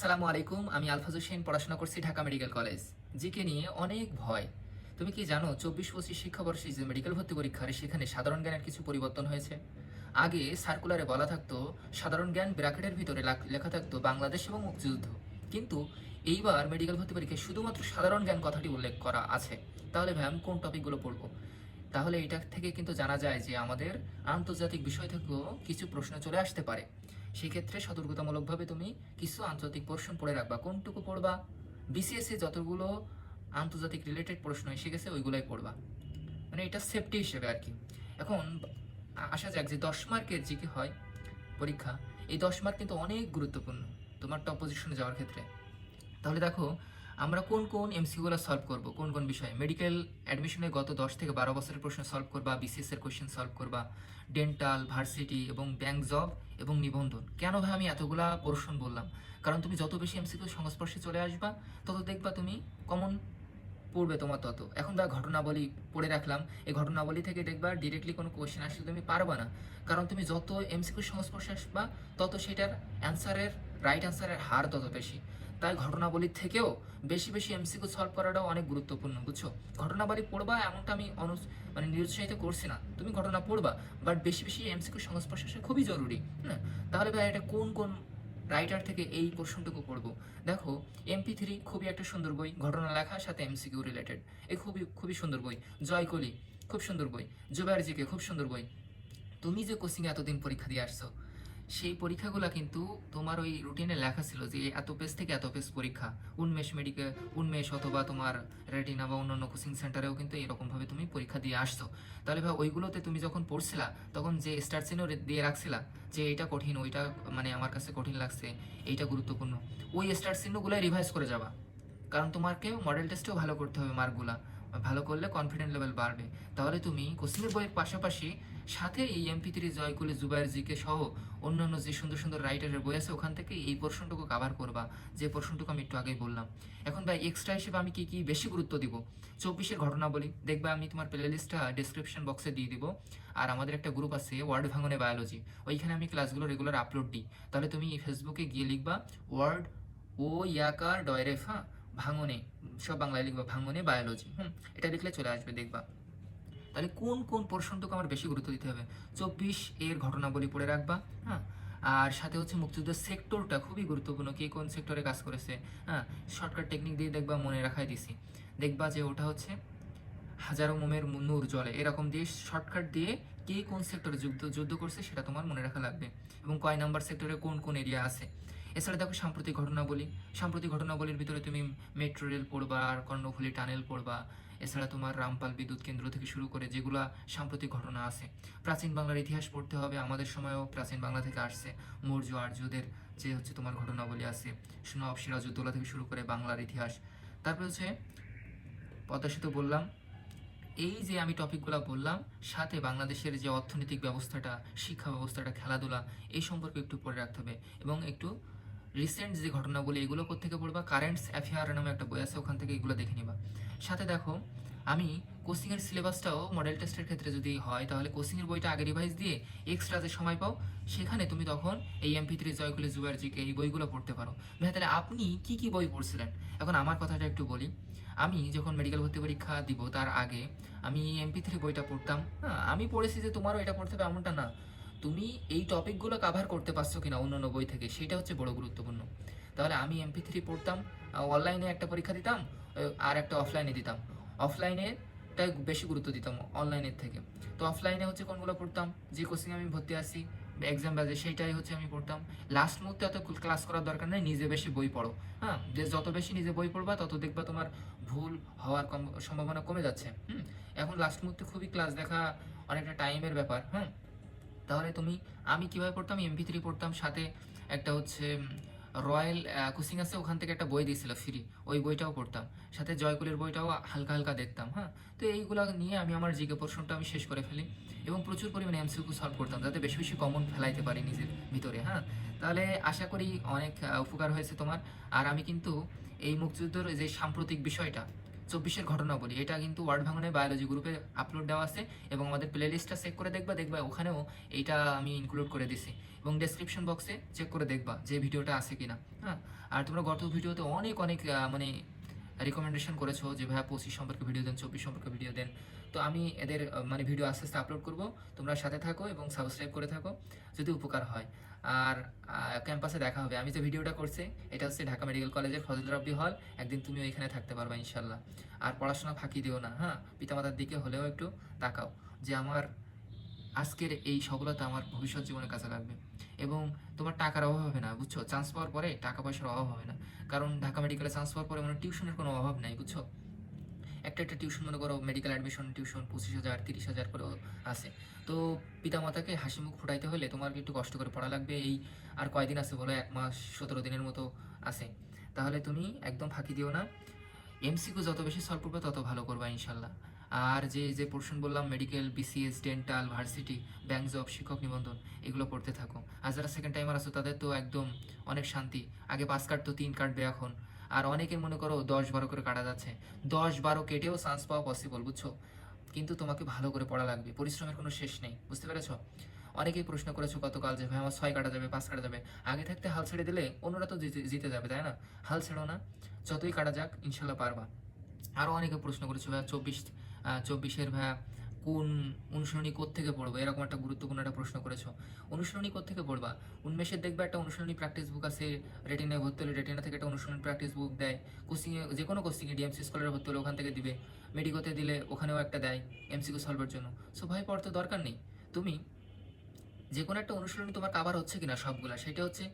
আসসালামু আলাইকুম, আমি আলফাজ হোসেন, পড়াশোনা করছি ঢাকা মেডিকেল কলেজ। জিকে নিয়ে অনেক ভয়। তুমি কি জানো, চব্বিশ পঁচিশ শিক্ষাবর্ষে যে মেডিকেল ভর্তি পরীক্ষার, সেখানে সাধারণ জ্ঞানের কিছু পরিবর্তন হয়েছে? আগে সার্কুলারে বলা থাকতো, সাধারণ জ্ঞান ব্র্যাকেটের ভিতরে লেখা থাকতো, বাংলাদেশ এবং মুক্তিযুদ্ধ। কিন্তু এইবার মেডিকেল ভর্তি পরীক্ষায় শুধুমাত্র সাধারণ জ্ঞান কথাটি উল্লেখ করা আছে। তাহলে ম্যাম কোন টপিকগুলো পড়ব? তাহলে এটা থেকে কিন্তু জানা যায় যে আমাদের আন্তর্জাতিক বিষয় থেকেও কিছু প্রশ্ন চলে আসতে পারে। সেক্ষেত্রে সতর্কতামূলকভাবে তুমি কিছু আন্তর্জাতিক পোর্শন পড়ে রাখবা। কোনটুকু পড়বা? বিসিএসসি যতগুলো আন্তর্জাতিক রিলেটেড প্রশ্ন এসে গেছে ওইগুলোই পড়বা। মানে এটা সেফটি হিসেবে আর কি। এখন আসা যাক যে দশ মার্কের জিকে হয় পরীক্ষা, এই দশ মার্ক কিন্তু অনেক গুরুত্বপূর্ণ তোমার টপ পজিশনে যাওয়ার ক্ষেত্রে। তাহলে দেখো, আমরা কোন কোন এমসিগুলো সলভ করব, কোন কোন বিষয়ে? মেডিকেল অ্যাডমিশনে গত দশ থেকে বারো বছরের প্রশ্ন সলভ করবা বিসিএস এর কোয়েশ্চেন সলভ করবা। ডেন্টাল ভার্সিটি এবং ব্যাংক জব এবং নিবন্ধন। কেন ভাই আমি এতগুলা পোর্শন বললাম? কারণ তুমি যত বেশি এমসিকিউ সংস্পর্শে চলে আসবা, তত দেখবা তুমি কমন পড়বে তোমার তত। এখন বা ঘটনাবলী পড়ে রাখলাম, এই ঘটনাবলী থেকে দেখবা ডিরেক্টলি কোনো কোয়েশ্চেন আসলে তুমি পারবা না। কারণ তুমি যত এমসিকিউ সংস্পর্শে আসবা, তত সেটার অ্যান্সারের রাইট অ্যান্সারের হার তত বেশি। তাই ঘটনাবলীর থেকেও বেশি বেশি এমসিকিউ সলভ করাটাও অনেক গুরুত্বপূর্ণ, বুঝছ? ঘটনাবলী পড়বা এমনটা আমি অনু মানে নিরুৎসাহিত করছি না। তুমি ঘটনা পড়বা বাট বেশি বেশি এমসিকিউ সংস্পর্শে আসা খুবই জরুরি হ্যাঁ তাহলে ভাই এটা কোন কোন রাইটার থেকে এই পোর্শনটুকু পড়ব? দেখো এমপি থ্রি খুবই একটা সুন্দর বই, ঘটনা লেখার সাথে এমসিকিউ রিলেটেড এই খুবই খুবই সুন্দর বই। জয়কলি খুব সুন্দর বই। জুবাইর জিকে খুব সুন্দর বই। তুমি যে কোচিং এতদিন পরীক্ষা দিয়ে আসছো সেই পরীক্ষাগুলো কিন্তু তোমার ওই রুটিনে লেখা ছিল যে এত পেজ থেকে এত পেজ পরীক্ষা। উন্মেষ মেডিকেল উন্মেষ অথবা তোমার রেটিনা বা অন্যান্য কোচিং সেন্টারেও কিন্তু এরকমভাবে তুমি পরীক্ষা দিয়ে আসছো। তাহলে ভাই, ওইগুলোতে তুমি যখন পড়ছিলা, তখন যে স্টার চিহ্ন দিয়ে রাখছিলা, যে এটা কঠিন, ওইটা মানে আমার কাছে কঠিন লাগছে, এইটা গুরুত্বপূর্ণ, ওই স্টার চিহ্নগুলো রিভাইজ করে যাবা। কারণ তোমাকে মডেল টেস্টেও ভালো করতে হবে মার্কগুলা ভালো করলে কনফিডেন্ট লেভেল বাড়বে। তাহলে তুমি কোচিংয়ের বইয়ের পাশাপাশি সাথে এই এমপি থ্রি জয়কুলি জুবাইর জিকে সহ অন্যান্য যে সুন্দর সুন্দর রাইটারের বই আছে, ওখান থেকে এই পোর্শনটুকু কাভার করবা। যে পোর্শনটুকু আমি একটু আগেই বললাম। এখন ভাই এক্সট্রা হিসেবে আমি কি কি বেশি গুরুত্ব দিব? চব্বিশের ঘটনা বলি। দেখবে, আমি তোমার প্লে লিস্টটা ডিসক্রিপশন বক্সে দিয়ে দিব। আর আমাদের একটা গ্রুপ আছে, ওয়ার্ড ভাঙনে বায়োলজি ওইখানে আমি ক্লাসগুলো রেগুলার আপলোড দিই। তাহলে তুমি ফেসবুকে গিয়ে লিখবা, ওয়ার্ড ও ইয়াকার ডয়রেফ ভাঙনে। সব বাংলায় লিখবা ভাঙনে বায়োলজি হুম, এটা লিখলে চলে আসবে, দেখবা। তাহলে কোন কোন পোর্শনটুকু আমার বেশি গুরুত্ব দিতে হবে? চব্বিশ এর ঘটনাবলী পড়ে রাখবা হ্যাঁ? আর সাথে হচ্ছে মুক্তিযুদ্ধের সেক্টরটা খুবই গুরুত্বপূর্ণ, কে কোন সেক্টরে কাজ করেছে হ্যাঁ? শর্টকাট টেকনিক দিয়ে দেখবা, মনে রাখাই দিছি। দেখবা যে ওটা হচ্ছে হাজারো মোমের নূর জলে। এরকম দিয়ে শর্টকাট দিয়ে কে কোন সেক্টরে যুদ্ধ যুদ্ধ করছে, সেটা তোমার মনে রাখা লাগবে। এবং কয় নাম্বার সেক্টরে কোন কোন এরিয়া আছে? এছাড়া দেখো সাম্প্রতিক ঘটনাবলী, সাম্প্রতিক ঘটনাবলীর ভিতরে তুমি মেট্রো রেল পড়বা, আর কর্ণফুলী টানেল পড়বা, এছাড়া তোমার রামপাল বিদ্যুৎ কেন্দ্র থেকে শুরু করে যেগুলা সাম্প্রতিক ঘটনা আছে। প্রাচীন বাংলার ইতিহাস পড়তে হবে, আমাদের সময়ও প্রাচীন বাংলা থেকে আসছে। মৌর্য আর্যদের যে হচ্ছে তোমার ঘটনাবলী আছে, নবাব সিরাজউদ্দৌলা থেকে শুরু করে বাংলার ইতিহাস। তারপর হচ্ছে পদ্মা সেতু বললাম, এই যে আমি টপিকগুলো বললাম, সাথে বাংলাদেশের যে অর্থনৈতিক ব্যবস্থাটা, শিক্ষা ব্যবস্থাটা, খেলাধুলা এই সম্পর্কে একটু পড়ে রাখতে হবে এবং একটু রিসেন্ট যে ঘটনাগুলো, এগুলো কোথেকে পড়বা? কারেন্টস অ্যাফেয়ার নামে একটা বই আছে, ওখান থেকে এগুলো দেখে নিবা। সাথে দেখো, আমি কোচিংয়ের সিলেবাসটাও মডেল টেস্টের ক্ষেত্রে যদি হয়, তাহলে কোচিংয়ের বইটা আগে রিভাইজ দিয়ে এক্সট্রা যে সময় পাও, সেখানে তুমি তখন এই এমপি থ্রি জয়কুলি জুয়ার জিকে এই বইগুলো পড়তে পারো। ভাই তাহলে আপনি কি কি বই পড়ছিলেন? এখন আমার কথাটা একটু বলি। আমি যখন মেডিকেল ভর্তি পরীক্ষা দিব, তার আগে আমি এমপি থ্রি বইটা পড়তাম। হ্যাঁ আমি পড়েছি যে তোমারও এটা পড়তে হবে, এমনটা না। তুমি এই টপিকগুলো কাভার করতে পারছ কিনা অন্য বই থেকে, সেটা হচ্ছে বড় গুরুত্বপূর্ণ। তাহলে আমি এমপি থ্রি পড়তাম অনলাইনে একটা পরীক্ষা দিতাম আর একটা অফলাইনে দিতাম। অফলাইনেটাই বেশি গুরুত্ব দিতাম অনলাইনের থেকে। তো অফলাইনে হচ্ছে কোনগুলো পড়তাম? যে কোচিং আমি ভর্তি আসি এক্সাম বাজে, সেইটাই হচ্ছে আমি পড়তাম। লাস্ট মুহূর্তে অত ক্লাস করার দরকার নেই, নিজে বেশি বই পড়ো হ্যাঁ? যে যত বেশি নিজে বই পড়বা, তত দেখবা তোমার ভুল হওয়ার সম্ভাবনা কমে যাচ্ছে, হুম? এখন লাস্ট মুহূর্তে খুবই ক্লাস দেখা অনেকটা টাইমের ব্যাপার হ্যাঁ তাহলে তুমি, আমি কীভাবে পড়তাম? এমপি থ্রি পড়তাম, সাথে একটা হচ্ছে রয়্যাল কোচিং আছে, ওখান থেকে একটা বই দিয়েছিল ফ্রি ওই বইটাও পড়তাম। সাথে জয়কুলের বইটাও হালকা হালকা দেখতাম হ্যাঁ? তো এইগুলো নিয়ে আমি আমার জিকে পোর্শনটা আমি শেষ করে ফেলি এবং প্রচুর পরিমাণে এমসিকিউ সলভ করতাম, যাতে বেশি বেশি কমন ফেলাইতে পারি নিজের ভিতরে হ্যাঁ? তাহলে আশা করি অনেক উপকার হয়েছে তোমার। আর আমি কিন্তু এই মুক্তিযুদ্ধের যে সাম্প্রতিক বিষয়টা চব্বিশের ঘটনা বলি। এটা কিন্তু ওয়ার্ড ভাঙনের বায়োলজি গ্রুপে আপলোড দেওয়া আছে এবং আমাদের প্লে লিস্টটা চেক করে দেখবা দেখবা ওখানেও এইটা আমি ইনক্লুড করে দিছি। এবং ডেসক্রিপশন বক্সে চেক করে দেখবা যে ভিডিওটা আছে কিনা। হ্যাঁ? আর তোমরা গত ভিডিওতে অনেক অনেক মানে রিকমেন্ডেশন করেছ যে, ভাইয়া পঁচিশ সম্পর্কে ভিডিও দেন, চব্বিশ সম্পর্কে ভিডিও দেন। তো আমি এদের মানে ভিডিও আস্তে আস্তে আপলোড করব। তোমরা সাথে থাকো এবং সাবস্ক্রাইব করে থাকো, যদি উপকার হয়। আর ক্যাম্পাসে দেখা হবে। আমি যে ভিডিওটা করছি, এটা হচ্ছে ঢাকা মেডিকেল কলেজের ফজল রব্বি হল একদিন তুমিও এখানে থাকতে পারবা ইনশাল্লাহ আর পড়াশোনা ফাঁকি দিও না হ্যাঁ? পিতামাতার দিকে হলেও একটু তাকাও যে, আমার আজকের এই সফলতা আমার ভবিষ্যৎ জীবনে কাজে লাগবে। এবং তোমার টাকার অভাব হবে না, বুঝছ? চান্স পাওয়ার পরে টাকা পয়সার অভাব হবে না। কারণ ঢাকা মেডিকেলে চান্স পাওয়ার পরে মানে টিউশনের কোনো অভাব নাই, বুঝছ? একটা একটা টিউশন মনে করো মেডিকেল অ্যাডমিশন টিউশন পঁচিশ হাজার, তিরিশ হাজার করে আছে। তো পিতামাতাকে হাসি মুখ ফুটাইতে হলে তোমার একটু কষ্ট করে পড়া লাগবে। এই আর কয়দিন আছে বলো? এক মাস, সতেরো দিনের মতো আছে। তাহলে তুমি একদম ফাঁকি দিও না। এমসিকিউ যত বেশি সলভ করবে তত ভালো করবে, ইনশাল্লাহ। আর যে যে পোর্শন বললাম medical BCS dental varsity bank job শিক্ষক নিবন্ধন, এগুলো পড়তে থাকো। আর যারা সেকেন্ড টাইমার আছো, তাদের তো একদম অনেক শান্তি। আগে পাঁচ কাটতো তিন কাটবে এখন। আর অনেকের মনে করো দশ বারো করে কাটা যাচ্ছে। দশ বারো কেটেও চান্স পাওয়া পসিবল বুঝছ? কিন্তু তোমাকে ভালো করে পড়া লাগবে। পরিশ্রমের কোনো শেষ নেই, বুঝতে পেরেছ? অনেকেই প্রশ্ন করেছ গতকাল যে, ভাই, আমার ছয় কাটা যাবে, পাঁচ কাটা যাবে? আগে থাকতে হাল ছেড়ে দিলে অন্যরা তো জিতে যাবে, তাই না? হাল ছেড়ো না। যতই কাটা যাক, ইনশাল্লাহ পারবা। আরও অনেকে প্রশ্ন করেছ, ভাইয়া, চব্বিশ চব্বিশের ভাইয়া কোন অনুশীলনী থেকে পড়ব? এরকম একটা গুরুত্বপূর্ণ একটা প্রশ্ন করেছ। অনুশীলনী থেকে পড়বা? উন্মেষের দেখবে একটা অনুশীলনী প্র্যাকটিস বুক আছে রেটিনায় ভর্তি হলে রেটিনা থেকে একটা অনুশীলনী প্র্যাকটিস বুক দেয়। কোচিংয়ে যে কোনো কোচিংয়ে ডিএমসি স্কলারে ভর্তি হলে ওখান থেকে দিবে। মেডিকোতে দিলে ওখানেও একটা দেয় এমসিকিউ সলভের জন্য। সো ভাই পড়তে দরকার নেই। তুমি যে কোনো একটা অনুশীলনী তোমার কাভার হচ্ছে কিনা সবগুলা, সেটা হচ্ছে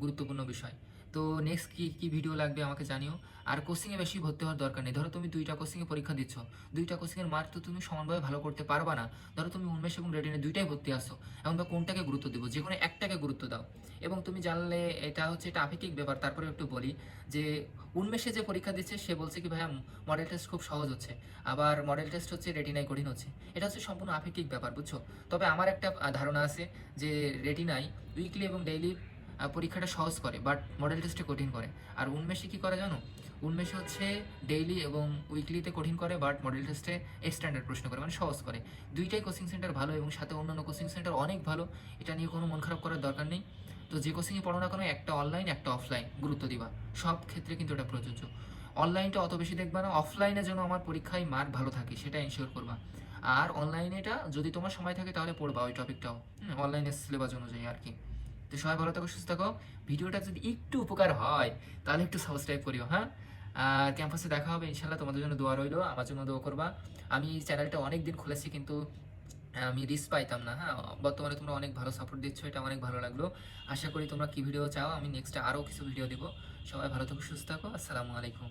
গুরুত্বপূর্ণ বিষয়। তো নেক্সট কি কি ভিডিও লাগবে আমাকে জানিও। আর কোচিংয়ে বেশি ভর্তি হওয়ার দরকার নেই। ধরো তুমি দুইটা কোচিংয়ে পরীক্ষা দিচ্ছ। দুইটা কোচিংয়ের মার্ক তো তুমি সমানভাবে ভালো করতে পারবা না। ধরো তুমি উন্মেষ এবং রেডিনে দুইটাই ভর্তি আসো এখন বা কোনটাকে গুরুত্ব দেবো? যে কোনো একটাকে গুরুত্ব দাও। এবং তুমি জানলে এটা হচ্ছে এটা আপেক্ষিক ব্যাপার। তারপরে একটু বলি যে উন্মেষে যে পরীক্ষা দিচ্ছে, সে বলছে কি, ভাইয়া মডেল টেস্ট খুব সহজ হচ্ছে। আবার মডেল টেস্ট হচ্ছে রেটিনায় কঠিন হচ্ছে। এটা হচ্ছে সম্পূর্ণ আপেক্ষিক ব্যাপার, বুঝছ? তবে আমার একটা ধারণা আছে যে রেটিনায় উইকলি এবং ডেইলি পরীক্ষাটা সহজ করে বাট মডেল টেস্টে কঠিন করে। আর উন্মেষে কি করে জানো? উন্মেষে হচ্ছে ডেইলি এবং উইকলিতে কঠিন করে বাট মডেল টেস্টে স্ট্যান্ডার্ড প্রশ্ন করে মানে সহজ করে। দুইটাই কোচিং সেন্টার ভালো এবং সাথে অন্যান্য কোচিং সেন্টার অনেক ভালো। এটা নিয়ে কোনো মন খারাপ করার দরকার নেই। তো যে কোচিংয়ে পড়ো না কোনো একটা অনলাইন একটা অফলাইন গুরুত্ব দিবা। সব ক্ষেত্রে কিন্তু এটা প্রযোজ্য। অনলাইনটা অত বেশি দেখবা না অফলাইনে যেন আমার পরীক্ষায় মার্ক ভালো থাকে, সেটা এনশিওর করবা। আর অনলাইনে এটা যদি তোমার সময় থাকে, তাহলে পড়বা ওই টপিকটাও অনলাইনের সিলেবাস অনুযায়ী আর কি। তো সবাই ভালো থাকো, সুস্থ থাকো। ভিডিওটা যদি একটু উপকার হয়, তাহলে একটু সাবস্ক্রাইব করিও হ্যাঁ? আর ক্যাম্পাসে দেখা হবে ইনশাল্লাহ তোমাদের জন্য দোয়া রইল, আমার জন্য দোয়া করবা। আমি চ্যানেলটা অনেক দিন খুলেছি, কিন্তু আমি রিস্ক পাইতাম না হ্যাঁ? বর্তমানে তোমরা অনেক ভালো সাপোর্ট দিচ্ছ, এটা অনেক ভালো লাগল। আশা করি তোমরা কি ভিডিও চাও, আমি নেক্সট আরও কিছু ভিডিও দিব। সবাই ভালো থাকো, সুস্থ থাকো, আসসালামু আলাইকুম।